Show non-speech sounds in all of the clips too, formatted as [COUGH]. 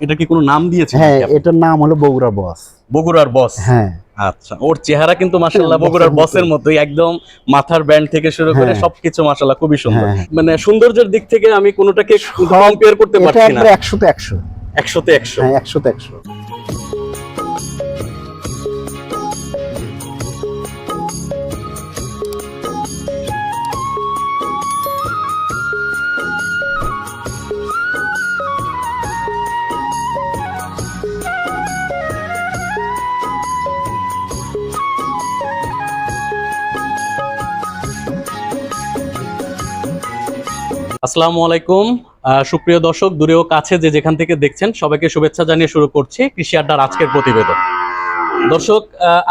এটা কি কোনো নাম দিয়েছে হ্যাঁ এটার নাম হলো বগুড়া বস। বগুড়ার বস? হ্যাঁ। আচ্ছা ওর চেহারা কিন্তু মাসাল্লাহ বগুড়ার বসের মতোই একদম মাথার ব্যান্ড থেকে শুরু করে হ্যাঁ। সবকিছু মাসাল্লাহ খুবই সুন্দর। হ্যাঁ, হ্যাঁ। মানে সৌন্দর্যের দিক থেকে আমি কোনোটাকে কম্পেয়ার করতে পারছি না। একবারে একশোতে একশো। তে একশো। হ্যাঁ একশোতে একশো। আসসালামু আলাইকুম। সুপ্রিয় দর্শক দূরেও কাছে যে যেখান থেকে দেখছেন, সবাইকে শুভেচ্ছা জানিয়ে শুরু করছি কৃষি আড্ডার আজকের প্রতিবেদন। দর্শক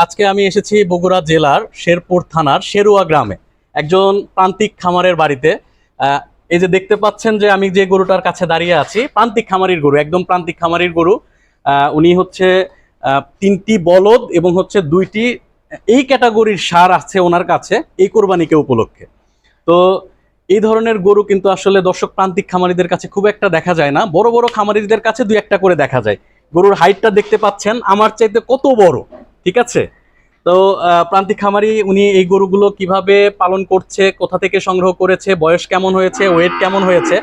আজকে আমি এসেছি বগুড়া জেলার শেরপুর থানার শেরুয়া গ্রামে, একজন প্রান্তিক খামারের বাড়িতে। এই যে দেখতে পাচ্ছেন যে আমি যে গরুটার কাছে দাঁড়িয়ে আছি, প্রান্তিক খামারির গরু, একদম প্রান্তিক খামারির গরু। উনি হচ্ছে তিনটি বলদ এবং হচ্ছে দুইটি, এই ক্যাটাগরির সার আছে ওনার কাছে, এই কোরবানিকে উপলক্ষে। তো এই ধরনের গরু কিন্তু আসলে দর্শক প্রান্তিক খামারিদের কাছে খুব একটা দেখা যায় না। বড় বড় খামারিদের কাছে দুই একটা করে দেখা যায়। গরুর হাইটটা দেখতে পাচ্ছেন, আমার চাইতে কত বড়, ঠিক আছে? তো প্রান্তিক খামারি, উনি এই গরুগুলো কীভাবে পালন করছে, কোথা থেকে সংগ্রহ করেছে, বয়স কেমন হয়েছে ওয়েট কেমন হয়েছে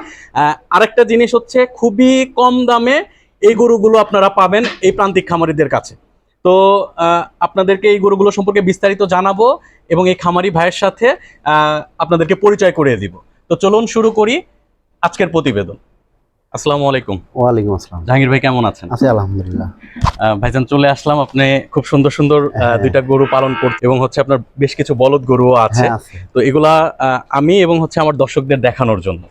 আরেকটা জিনিস হচ্ছে খুবই কম দামে এই গরুগুলো আপনারা পাবেন এই প্রান্তিক খামারিদের কাছে। তো আপনাদেরকে এই গরুগুলো সম্পর্কে বিস্তারিত জানাব এবং এই খামারি ভাইয়ের সাথে আপনাদেরকে পরিচয় করিয়ে দিব। তো চলুন শুরু করি আজকের প্রতিবেদন। আসসালামু আলাইকুম। ওয়ালাইকুম আসসালাম। জাহাঙ্গীর ভাই কেমন আছেন? আছি আলহামদুলিল্লাহ। আহ, ভাইজান চলে আসলাম। আপনি খুব সুন্দর সুন্দর আহ, হ্যাঁ। দুইটা গরু পালন করতে এবং হচ্ছে আপনার বেশ কিছু বলদ গরুও আছে। হ্যাঁ আছে। তো এগুলা আহ, আমি এবং হচ্ছে আমার দর্শকদের দেখানোর জন্য।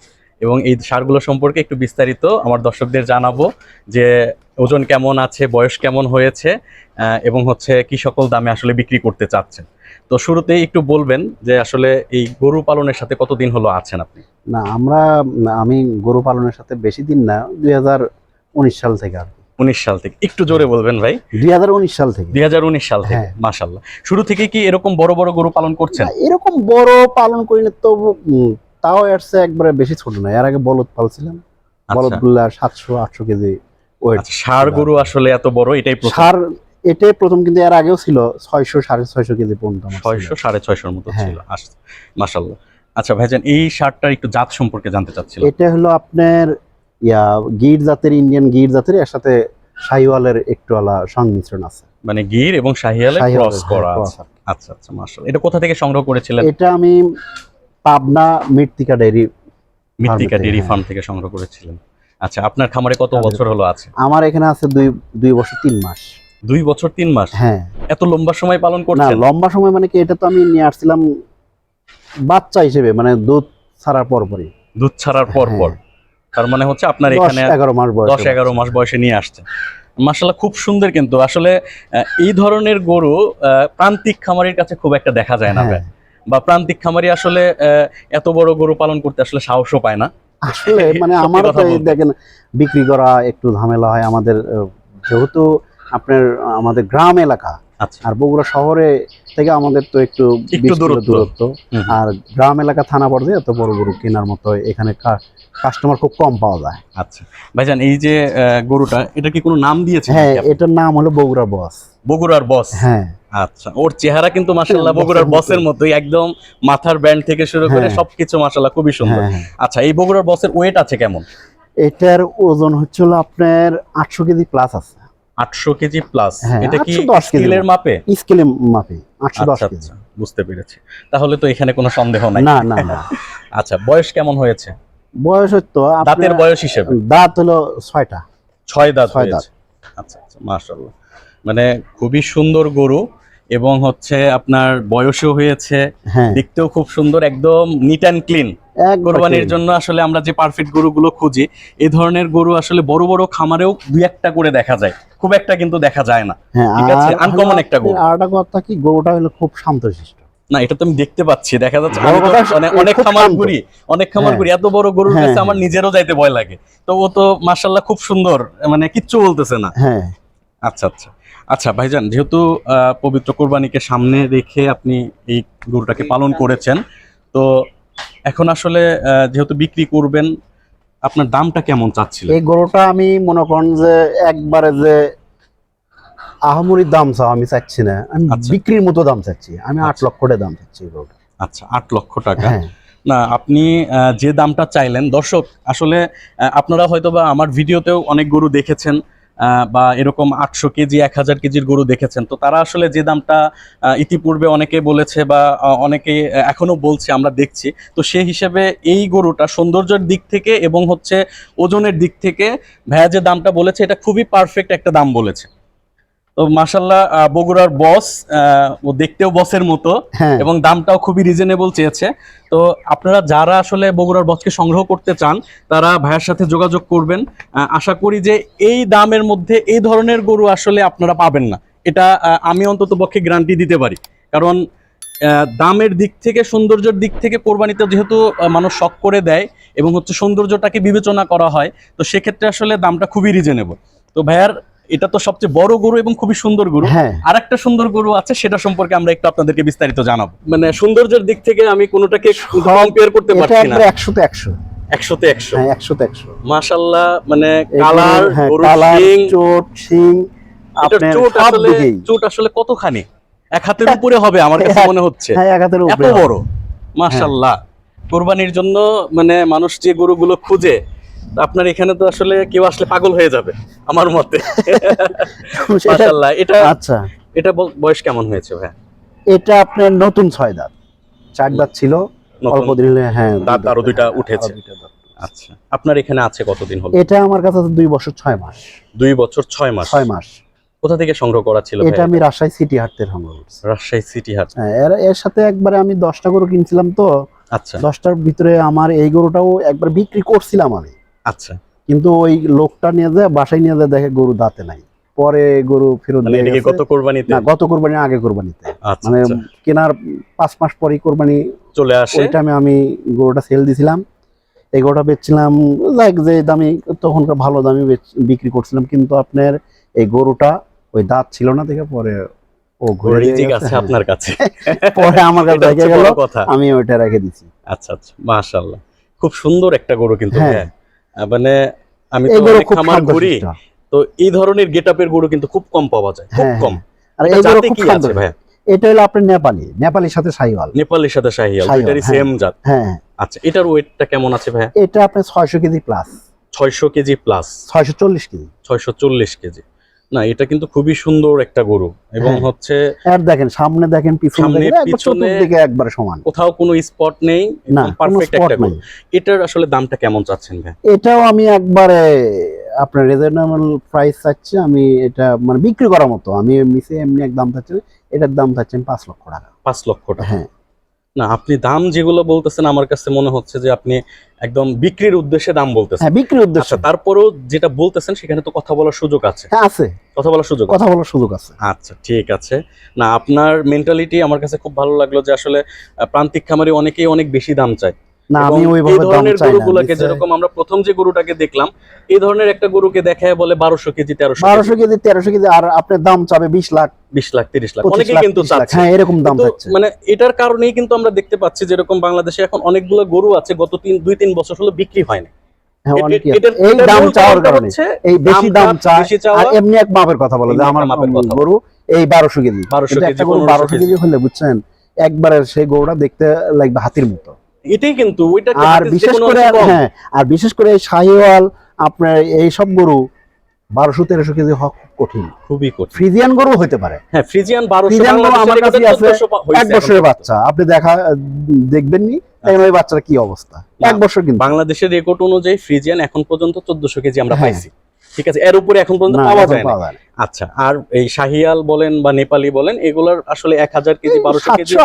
এবং এই সারগুলো সম্পর্কে একটু বিস্তারিত আমার দর্শকদের জানাব যে ওজন কেমন আছে বয়স কেমন হয়েছে এবং হচ্ছে কি সকল দামে আসলে বিক্রি করতে চাচ্ছেন। তো শুরুতেই একটু বলবেন যে আসলে এই গরু পালনের সাথে কতদিন হলো আছেন আপনি? না আমরা আমি গরু পালনের সাথে বেশি দিন না দুই হাজার উনিশ সাল থেকে আর উনিশ সাল থেকে। একটু জোরে বলবেন ভাই। দুই হাজার উনিশ সাল থেকে। দুই হাজার উনিশ সাল থেকে হ্যাঁ। মাশাল্লাহ শুরু থেকে কি এরকম বড় বড় গরু পালন করছেন? না, এরকম বড় পালন করি না তো তাও এরছে একবারে বেশি ছোট না। এর আগে বলদ পালছিলাম। বলদ আচ্ছা গুলা সাতশো আটশো কেজি ওয়েট আচ্ছা গরু আসলে এত বড় এটাই সার এটাই প্রথম কিন্তু এর আগেও ছিল ছয়শো সাড়ে ছয়শো কেজি পর্যন্ত ছয়শো সাড়ে ছয়শোর মতো হ্যাঁ। ছিল মাশাল্লাহ আচ্ছা ভাইজান এই শার্টটার একটু জাত সম্পর্কে জানতে চাচ্ছিলাম। এটা হলো আপনার ইয়া গির জাতের ইন্ডিয়ান গির জাতের এর সাথে শাহিওয়ালের একটু আলা সংমিশ্রণ আছে। মানে গির এবং শাহিওয়ালের, ক্রস হ্যাঁ, করা। আচ্ছা আচ্ছা মাশাল্লাহ এটা কোথা থেকে সংগ্রহ করেছিলেন? এটা আমি পাবনা মৃত্তিকা ডেয়ারি মৃত্তিকা হ্যাঁ। ফার্ম থেকে সংগ্রহ করেছিলেন। আচ্ছা আপনার খামারে কত বছর হলো আছে? আমার এখানে আছে দুই দুই বছর তিন মাস। দুই বছর তিন মাস? হ্যাঁ। এত লম্বা সময় পালন না করছেন? লম্বা সময় মানে কি এটা তো আমি নিয়ে আসছিলাম বাচ্চা হিসেবে মানে দুধ ছাড়ার পর পরই দুধ ছাড়ার পর হ্যাঁ। পর তার মানে হচ্ছে আপনার এখানে এগারো মাস বয়স দশ এগারো মাস বয়সে নিয়ে আসছে। মাসাল্লাহ খুব সুন্দর কিন্তু। আসলে এই ধরনের গরু প্রান্তিক খামারের কাছে খুব একটা দেখা যায় না হ্যাঁ। ভাই। বা প্রান্তিক খামারি আসলে এত বড় গরু পালন করতে আসলে সাহসও পায় না। আসলে মানে আমারও তো দেখেন বিক্রি করা একটু ঝামেলা হয় আমাদের যেহেতু আপনার আমাদের গ্রাম এলাকা আচ্ছা। আর বগুড়া শহরে থেকে আমাদের তো একটু একটু 20 দূরত্ব। আর গ্রাম এলাকা থানা পর্যায়ে এত বড় গরু কেনার মতো এখানে কাস্টমার খুব কম পাওয়া যায়। আচ্ছা। ভাইজান এই যে গরুটা এটা কি কোনো নাম দিয়েছে হ্যাঁ এটার নাম হলো বগুড়া বস। বগুড়ার বস। হ্যাঁ। আচ্ছা ওর চেহারা কিন্তু মাসাল্লাহ বগুড়ার বসের মতোই। একদম মাথার ব্যান্ড থেকে শুরু করে হ্যাঁ। সবকিছু মাসাল্লাহ খুবই সুন্দর। হ্যাঁ। হ্যাঁ। আচ্ছা এই বগুড়ার বসের ওয়েট আছে কেমন? এটার ওজন হচ্ছিল আপনার আটশো কেজি প্লাস আছে। আটশো কেজি প্লাস হ্যাঁ, এটা কি 810 কেজি স্টিলের মাপে? স্কেলে মাপে আটশো দশ আচ্ছা কেজি। আচ্ছা বুঝতে পেরেছি। তাহলে তো এখানে কোনো সন্দেহ নাই। না না না। [LAUGHS] আচ্ছা বয়স কেমন হয়েছে? বয়স হতো দাঁতের বয়স হিসেবে? দাঁত হলো ছয়টা। ছয় দাঁত ছয় হয়েছে। আচ্ছা আচ্ছা মাশাআল্লাহ। মানে খুবই সুন্দর গরু। এবং হচ্ছে আপনার বয়সও হয়েছে। হ্যাঁ। দেখতেও খুব সুন্দর একদম নিট অ্যান্ড ক্লিন কোরবানির জন্য আসলে আমরা যে পারফেক্ট গরুগুলো খুঁজি এই ধরনের গরু আসলে বড় বড় খামারেও দুই একটা করে দেখা যায়। খুব একটা কিন্তু দেখা যায় না। হ্যাঁ ঠিক আছে, আর একটা গরু। আরেকটা কথা কি গরুটা হলো খুব শান্তশিষ্ট। না এটা তো আমি দেখতে পাচ্ছি। দেখা যাচ্ছে মানে অনেক খামার। ঘুরি অনেক খামার হ্যাঁ। ঘুরি। এত বড় গরুর কাছে আমার। নিজেরও যাইতে ভয় লাগে। তো ও তো মার্শাল্লাহ খুব সুন্দর মানে কিচ্ছু বলতেছে না। হ্যাঁ। আচ্ছা আচ্ছা। আচ্ছা ভাইজান যেহেতু পবিত্র কোরবানিকে সামনে রেখে আপনি এই গরুটাকে পালন করেছেন তো এখন আসলে যেহেতু বিক্রি করবেন আপনার দামটা কেমন চাচ্ছিলেন? এই গরুটা আমি মনে করেন যে একবারে যে আহামরির দাম চাও আমি চাচ্ছি না। আমি আচ্ছা। বিক্রির মতো দাম চাচ্ছি। আমি আট আচ্ছা। লক্ষ টাকা দাম চাচ্ছি গরুটা। আচ্ছা আট লক্ষ টাকা। হ্যাঁ। না আপনি যে দামটা চাইলেন দর্শক আসলে আপনারা হয়তো বা আমার ভিডিওতেও অনেক গরু দেখেছেন বা এরকম আটশো কেজি এক হাজার কেজির গরু দেখেছেন। তো তারা আসলে যে দামটা ইতিপূর্বে অনেকে বলেছে বা অনেকে আহ, এখনও বলছে আমরা দেখছি। তো সে হিসেবে এই গরুটা সৌন্দর্যের দিক থেকে এবং হচ্ছে ওজনের দিক থেকে ভাইয়া যে দামটা বলেছে এটা খুবই পারফেক্ট একটা দাম বলেছে। তো মাসাল্লাহ বগুড়ার বস ও দেখতেও বসের মতো হ্যাঁ। এবং দামটাও খুবই রিজনেবল চেয়েছে। তো আপনারা যারা আসলে বগুড়ার বছকে সংগ্রহ করতে চান তারা ভাইয়ের সাথে যোগাযোগ করবেন। আশা করি যে এই দামের মধ্যে এই ধরনের গরু আসলে আপনারা পাবেন না। এটা আমি অন্তত পক্ষে গ্যারান্টি দিতে পারি। কারণ আহ, দামের দিক থেকে সৌন্দর্যের দিক থেকে কোরবানিতে যেহেতু মানুষ শখ করে দেয় এবং হচ্ছে সৌন্দর্যটাকে বিবেচনা করা হয় তো সেক্ষেত্রে আসলে দামটা খুবই রিজনেবল তো ভাইয়ার এটা তো সবচেয়ে বড় গরু এবং খুবই সুন্দর গরু। হ্যাঁ। আর একটা সুন্দর গরু আছে সেটা সম্পর্কে আমরা একটু আপনাদেরকে বিস্তারিত জানাব। মানে সৌন্দর্যের দিক থেকে আমি কোনোটাকে কম্পেয়ার করতে পারছি না। একবারে একশোতে একশো। একশোতে একশো। হ্যাঁ একশোতে একশো। মাশাল্লাহ মানে কালার হ্যাঁ, কালার চোট শিং চোট আসলে চোট আসলে কতখানি? এক হাতের উপরে হবে আমার কাছে মনে হচ্ছে। হ্যাঁ এক হাতের এত বড়। মাশাল্লাহ। কোরবানির জন্য মানে মানুষ যে গরুগুলো খুঁজে তা আপনার এখানে তো আসলে কেউ আসলে পাগল হয়ে যাবে আমার মতে। [LAUGHS] এটা আচ্ছা। এটা বয়স কেমন হয়েছে ভাই এটা আপনার নতুন ছয় দাঁত। চার দাঁত ছিল অল্প দিন হ্যাঁ দাঁত আরও দুইটা উঠেছে। আচ্ছা। আপনার এখানে আছে কতদিন হলো? এটা আমার কাছে দুই বছর ছয় মাস। দুই বছর ছয় মাস। ছয় মাস। কোথা থেকে সংগ্রহ করা ছিল এটা আমি রাজশাহী সিটি হাট থেকে সংগ্রহ করছি। রাজশাহী সিটি হাট হ্যাঁ, এর এর সাথে একবারে আমি দশটা গরু কিনছিলাম তো। আচ্ছা। দশটার ভিতরে আমার এই গরুটাও একবার বিক্রি করছিলাম আমি। আচ্ছা। কিন্তু ওই লোকটা নিয়ে যায় বাসায় নিয়ে যায় দেখে গরু দাঁতে নাই। পরে গরু ফেরত মানে। গত কোরবানিতে? না গত কোরবানি আগে কোরবানিতে। আচ্ছা মানে আচ্ছা। কেনার পাঁচ মাস পরেই কোরবানি চলে আসে। ওই টাইমে আমি গরুটা সেল দিছিলাম। এই গরুটা বেচছিলাম লাইক যে দামি তখনকার ভালো দামি বিক্রি করছিলাম। কিন্তু আপনার এই গরুটা ওই দাঁত ছিল না দেখে পরে ও ঘুরে রিজিক আছে হ্যাঁ। আপনার কাছে। [LAUGHS] পরে আমার কাছে রেখে গেল। আমি ওইটা রেখে দিছি। আচ্ছা আচ্ছা। মাশাআল্লাহ। খুব সুন্দর একটা গরু কিন্তু হ্যাঁ। হ্যাঁ মানে আমি তো অনেক খামার ঘুরি তো এই ধরনের গেটআপের গরু কিন্তু খুব কম পাওয়া যায় খুব হ্যাঁ, কম। আর এটা এই গরু কি আছে ভাই এটা হলো আপনার নেপালি নেপালির সাথে সাইওয়াল নেপালির সাথে শাহিয়াল এটারই হ্যাঁ। সেম জাত। হ্যাঁ। আচ্ছা এটার ওয়েটটা কেমন আছে ভাই এটা আপনার ছয়শো কেজি প্লাস ছয়শো কেজি প্লাস ছয়শো চল্লিশ কেজি। ছয়শো চল্লিশ কেজি। না এটা কিন্তু খুবই সুন্দর একটা গরু এবং হ্যাঁ। হচ্ছে আর দেখেন সামনে দেখেন পিছনে দেখেন পিছনে- চতুর্দিকে একবারে সমান। কোথাও কোনো স্পট নেই না পারফেক্ট একটা গরু। এটার আসলে দামটা কেমন চাচ্ছেন ভাই? এটাও আমি একবারে আপনার রিজনেবল প্রাইস চাচ্ছি আমি এটা মানে বিক্রি করার মতো আমি মিশে এমনি এক দাম চাচ্ছি এটার দাম চাচ্ছেন পাঁচ লক্ষ টাকা। পাঁচ লক্ষ টাকা। হ্যাঁ। না আপনি দাম যেগুলো বলতেছেন আমার কাছে মনে হচ্ছে যে আপনি একদম বিক্রির উদ্দেশ্যে দাম বলতেছেন। হ্যাঁ বিক্রির উদ্দেশ্যে। তারপরও তারপরেও যেটা বলতেছেন সেখানে তো কথা বলার সুযোগ আছে। হ্যাঁ আছে। কথা বলার সুযোগ কথা বলার সুযোগ আছে। আচ্ছা ঠিক আছে। না আপনার মেন্টালিটি আমার কাছে খুব ভালো লাগল যে আসলে প্রান্তিক খামারি অনেকেই অনেক বেশি দাম চায়। না আমি ওইভাবে দাম চাই না গরুগুলোকে যেরকম আমরা প্রথম যে গরুটাকে দেখলাম এই ধরনের একটা গরুকে দেখায় বলে বারোশো কেজি তেরোশো বারোশো কেজি তেরোশো কেজি আর আপনার দাম চাবে বিশ লাখ। বিশ লাখ তিরিশ লাখ পঁচিশ কিন্তু চাচ্ছে। হ্যাঁ এরকম দাম চাচ্ছে। মানে এটার কারণেই কিন্তু আমরা দেখতে পাচ্ছি যেরকম বাংলাদেশে এখন অনেকগুলো গরু আছে গত তিন দুই তিন বছর হলো বিক্রি হয় না হ্যাঁ এই দাম চাওয়ার কারণে। এই বেশি দাম চায় আর এমনি এক মাপের কথা বলে যে আমার মাপের কথা। গরু এই বারোশো কেজি। 1200 কেজি, একটা গরু 1500 বারোশো কেজি হলে বুঝছেন একবারে সেই গরুটা দেখতে লাগবে হাতির মতো। এটাই কিন্তু ওইটা আর বিশেষ করে হ্যাঁ আর বিশেষ করে শাহিওয়াল আপনার এই সব গরু বারোশো তেরোশো কেজি হওয়া খুব কঠিন। খুবই কঠিন। ফ্রিজিয়ান গরু হতে পারে। হ্যাঁ ফ্রিজিয়ান বারোশো ফ্রিজিয়ান গরু আমার কাছে আছে, এক বছরের বাচ্চা। আপনি দেখা দেখবেন নি দেখেন ওই বাচ্চার কি অবস্থা। এক বছর কিন্তু। বাংলাদেশের রেকর্ড অনুযায়ী ফ্রিজিয়ান এখন পর্যন্ত চোদ্দশো কেজি আমরা হ্যাঁ। পাইছি। ঠিক আছে এর উপরে এখন পর্যন্ত পাওয়া যায় না। আচ্ছা আর এই শাহিয়াল বলেন বা নেপালি বলেন এগুলার আসলে এক হাজার কেজি বারোশো কেজি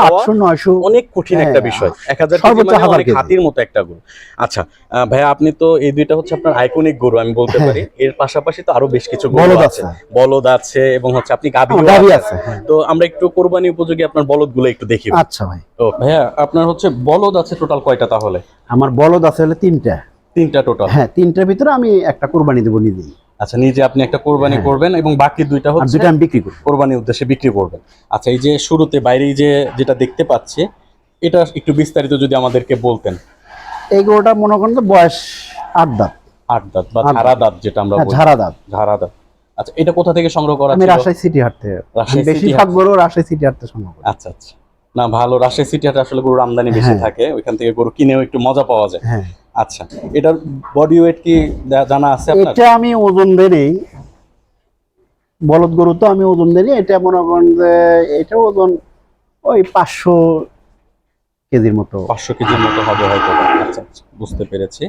অনেক কঠিন হ্যাঁ, একটা বিষয়। এক হাজার কেজি মানে অনেক হাতির মতো একটা গরু। আচ্ছা ভাইয়া আপনি তো এই দুইটা হচ্ছে আপনার আইকনিক গরু আমি বলতে হ্যাঁ। পারি। এর পাশাপাশি তো আরও বেশ কিছু গরু বলদ আছে। আছে। বলদ আছে এবং হচ্ছে আপনি গাভী আছে। হ্যাঁ। তো আমরা একটু কোরবানি উপযোগী আপনার বলদগুলো একটু দেখি। আচ্ছা ভাই। তো ভাইয়া আপনার হচ্ছে বলদ আছে টোটাল কয়টা তাহলে? আমার বলদ আছে হলে তিনটা। তিনটা টোটাল হ্যাঁ তিনটার ভিতরে আমি একটা কোরবানি দেবো নিজেই। আচ্ছা নিজে আপনি একটা কোরবানি হ্যাঁ। করবেন এবং বাকি দুইটা হচ্ছে দুটা আমি বিক্রি করব। কোরবানির উদ্দেশ্যে বিক্রি করবেন। আচ্ছা এই যে শুরুতে বাইরেই যে যেটা দেখতে পাচ্ছি এটা একটু বিস্তারিত যদি আমাদেরকে বলতেন। এই গরুটা মনে করেন যে বয়স আট দাঁত। আট দাঁত বা। ঝাড়া দাঁত। যেটা আমরা হ্যাঁ, বলি। ঝাড়া দাঁত। ঝাড়া দাঁত। আচ্ছা এটা কোথা থেকে সংগ্রহ করা আমি? রাজশাহী সিটি হাট থেকে। city বেশিরভাগ গরু রাজশাহী সিটি হাট থেকে সংগ্রহ করি। আচ্ছা আচ্ছা। না ভালো। রাজশাহী সিটি হাটে আসলে গরুর আমদানি বেশি হ্যাঁ। থাকে। ওইখান থেকে গরু কিনেও একটু মজা পাওয়া যায়। হ্যাঁ। আচ্ছা এটার বডি ওয়েট কি জানা আছে আপনার? এটা আমি ওজন দেই বলদ গরু তো আমি ওজন দেই এটা মনে করেন যে এটা ওজন ওই পাঁচশো কেজির মতো। পাঁচশো কেজির মতো হবে হয়তো আচ্ছা আচ্ছা বুঝতে পেরেছি।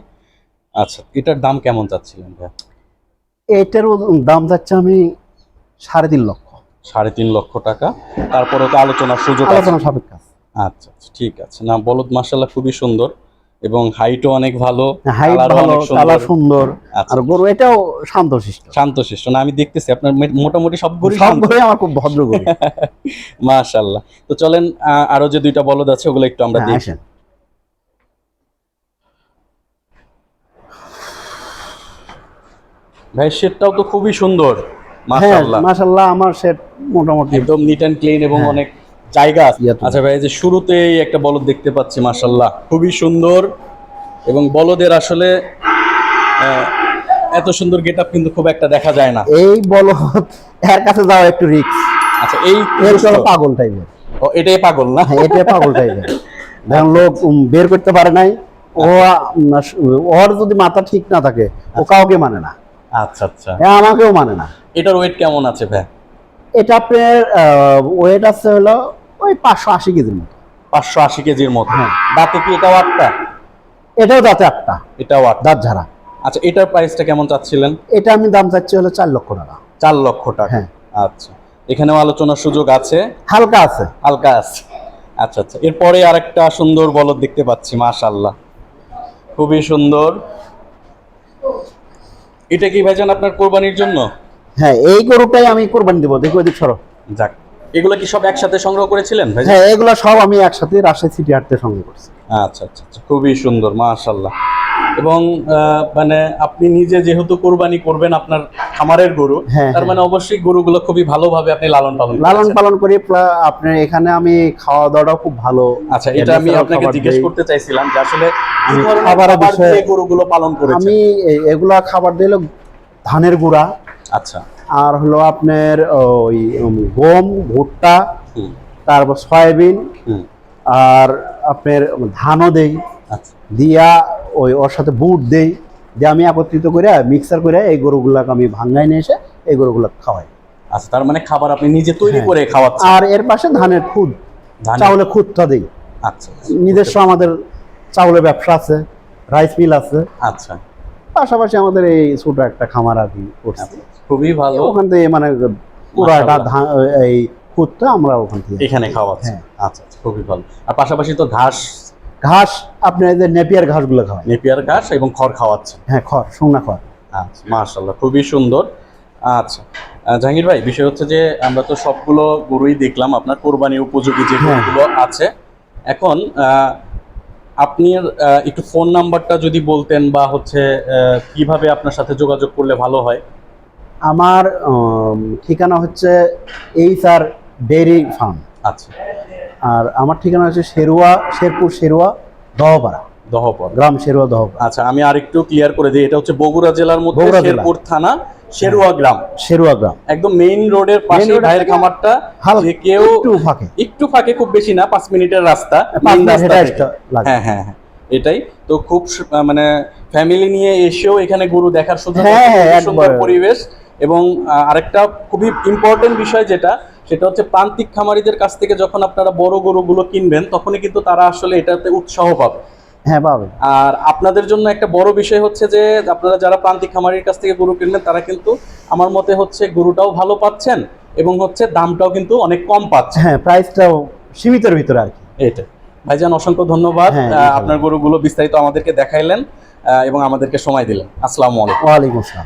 আচ্ছা এটার দাম কেমন চাচ্ছিলেন ভাই? এটার ওজন দাম যাচ্ছে আমি সাড়ে তিন লক্ষ। সাড়ে তিন লক্ষ টাকা। তারপরে তো আলোচনার সুযোগ আলোচনা সাপেক্ষ আছে। আচ্ছা আচ্ছা ঠিক আছে। না বলদ মার্শাল্লাহ খুবই সুন্দর। এবং হাইটও অনেক ভালো হাইট। কালার সুন্দর। আচ্ছা আর গরু এটাও শান্তশিষ্ট। শান্তশিষ্ট। না আমি দেখতেছি আপনার মোটামুটি সব গরু সব গরু আমার খুব ভদ্র গরু। [LAUGHS] মাশাল্লাহ তো চলেন আরও যে দুইটা বলদ আছে ওগুলো একটু আমরা হ্যাঁ, দেখি। ভাই শেডটাও তো খুবই সুন্দর হ্যাঁ মাশাল্লাহ মাশাল্লাহ আমার সেট মোটামুটি। একদম নিট অ্যান্ড ক্লিন এবং হ্যাঁ। অনেক জায়গা আছে। আচ্ছা ভাই এই যে শুরুতেই একটা বলদ দেখতে পাচ্ছি মাশাল্লাহ খুবই সুন্দর এবং বলদের আসলে এত সুন্দর গেট কিন্তু খুব একটা দেখা যায় না। এই বলদ এর কাছে যাওয়া একটু রিক্স আচ্ছা এই পাগল টাইপের ও, এটাই পাগল না? হ্যাঁ এটাই পাগল টাইপের দেখেন লোক বের করতে পারে নাই ও ওর যদি মাথা ঠিক না থাকে ও কাউকে মানে না। আচ্ছা আচ্ছা। হ্যাঁ আমাকেও মানে না। এটার ওয়েট কেমন আছে ভাই? এটা আপনার ওয়েট আছে হলো ওই পাঁচশো আশি কেজির মতো। পাঁচশো আশি কেজির মতো। হ্যাঁ। দাঁতে কি এটাও আটটা? এটাও দাঁতে একটা এটাও আটটা। দাঁত ঝাড়া। আচ্ছা এটার প্রাইসটা কেমন চাচ্ছিলেন? এটা আমি দাম চাচ্ছি হলো চার লক্ষ টাকা। চার লক্ষ টাকা। হ্যাঁ। আচ্ছা এখানেও আলোচনার সুযোগ আছে? হালকা আছে। হালকা আছে। আচ্ছা আচ্ছা এরপরে আরেকটা সুন্দর বলদ দেখতে পাচ্ছি মাশাল্লাহ খুবই সুন্দর। এটা কি ভাইজান আপনার কোরবানির জন্য? হ্যাঁ এই গরুটাই আমি কোরবানি দেবো। দেখো ওদিক সরো। যাক এগুলো কি সব একসাথে সংগ্রহ করেছিলেন হ্যাঁ এগুলো সব আমি একসাথে রাজশাহী সিটি সঙ্গে করছি। আচ্ছা আচ্ছা আচ্ছা। খুবই সুন্দর মাশাল্লাহ এবং মানে আপনি নিজে যেহেতু কোরবানি করবেন আপনার খামারের গরু হ্যাঁ, তার হ্যাঁ। মানে অবশ্যই গরুগুলো খুবই ভালোভাবে আপনি লালন পালন লালন পালন করি আপনার এখানে আমি খাওয়া দাওয়াটাও খুব ভালো। আচ্ছা এটা আমি আপনাকে জিজ্ঞেস করতে চাইছিলাম যে আসলে খাবার গরুগুলো পালন করেছেন? আমি এগুলা খাবার দিল ধানের গুঁড়া আচ্ছা। আর হলো আপনার ওই গম ভুট্টা তারপর সয়াবিন আর আপনার ধানও দেই। আচ্ছা। দিয়া ওই ওর সাথে বুট দেই। দিয়ে আমি একত্রিত করে মিক্সার করে এই গরুগুলাকে আমি ভাঙ্গাই নিয়ে এসে এই গরুগুলা খাওয়াই। আচ্ছা তার মানে খাবার আপনি নিজে তৈরি হ্যাঁ। করে খাওয়াচ্ছেন। আর এর পাশে ধানের খুদ। চাউলের খুদটা দেই। আচ্ছা নিজস্ব আমাদের চাউলের ব্যবসা আছে রাইস মিল আছে। আচ্ছা। পাশাপাশি আমাদের এই ছোট একটা খামার আর কি করছি। আচ্ছা, খুবই ভালো। ওখান থেকে মানে পুরাটা ধান এই খুদটা আমরা ওখান থেকে এখানে খাওয়াচ্ছেন হ্যাঁ। আচ্ছা আচ্ছা, খুবই ভালো। আর পাশাপাশি তো ঘাস। ঘাস আপনার যে নেপিয়ার ঘাসগুলো খাওয়াই নেপিয়ার ঘাস এবং খড় খাওয়াচ্ছে। হ্যাঁ খড় শুকনা খড়। আচ্ছা মাশাল্লাহ খুবই সুন্দর। আচ্ছা জাহাঙ্গীর ভাই বিষয় হচ্ছে যে আমরা তো সবগুলো গরুই দেখলাম আপনার কোরবানি উপযোগী যে হ্যাঁ। গরুগুলো আছে। এখন আপনি একটু ফোন নাম্বারটা যদি বলতেন বা হচ্ছে কীভাবে আপনার সাথে যোগাযোগ করলে ভালো হয়? আমার ঠিকানা হচ্ছে এইচ আর ডেয়ারি ফার্ম। আচ্ছা। আর আমার ঠিকানা হচ্ছে শেরুয়া শেরপুর শেরুয়া দহপাড়া। দহপর গ্রাম শেরুয়া দহপাড়া। আচ্ছা আমি আরেকটু ক্লিয়ার করে দিই এটা হচ্ছে বগুড়া জেলার মধ্যে শেরপুর থানা শেরুয়া গ্রাম। শেরুয়া গ্রাম। একদম মেইন রোডের পাশে ভাইয়ের খামারটা যে কেউ একটু ফাঁকে। একটু ফাঁকে খুব বেশি না পাঁচ মিনিটের রাস্তা। হ্যাঁ হ্যাঁ হ্যাঁ এটাই। তো খুব মানে ফ্যামিলি নিয়ে এসেও এখানে গরু দেখার সুযোগ হ্যাঁ, হ্যাঁ, সুন্দর পরিবেশ। এবং আরেকটা খুবই ইম্পর্টেন্ট বিষয় যেটা সেটা হচ্ছে প্রান্তিক খামারিদের কাছ থেকে যখন আপনারা বড় গরুগুলো কিনবেন তখনই কিন্তু তারা আসলে এটাতে উৎসাহ পাবে। হ্যাঁ পাবে। আর আপনাদের জন্য একটা বড় বিষয় হচ্ছে যে আপনারা যারা প্রান্তিক খামারির কাছ থেকে গরু কিনবেন তারা কিন্তু আমার মতে হচ্ছে গরুটাও ভালো পাচ্ছেন এবং হচ্ছে দামটাও কিন্তু অনেক কম পাচ্ছেন। হ্যাঁ প্রাইসটাও সীমিতের ভিতরে আর কি। এটা ভাইজান অসংখ্য ধন্যবাদ। হ্যাঁ, ইনশাআল্লাহ। আপনার গরুগুলো বিস্তারিত আমাদেরকে দেখাইলেন এবং আমাদেরকে সময় দিলেন। আসসালামু আলাইকুম। ওয়ালাইকুম আসসালাম।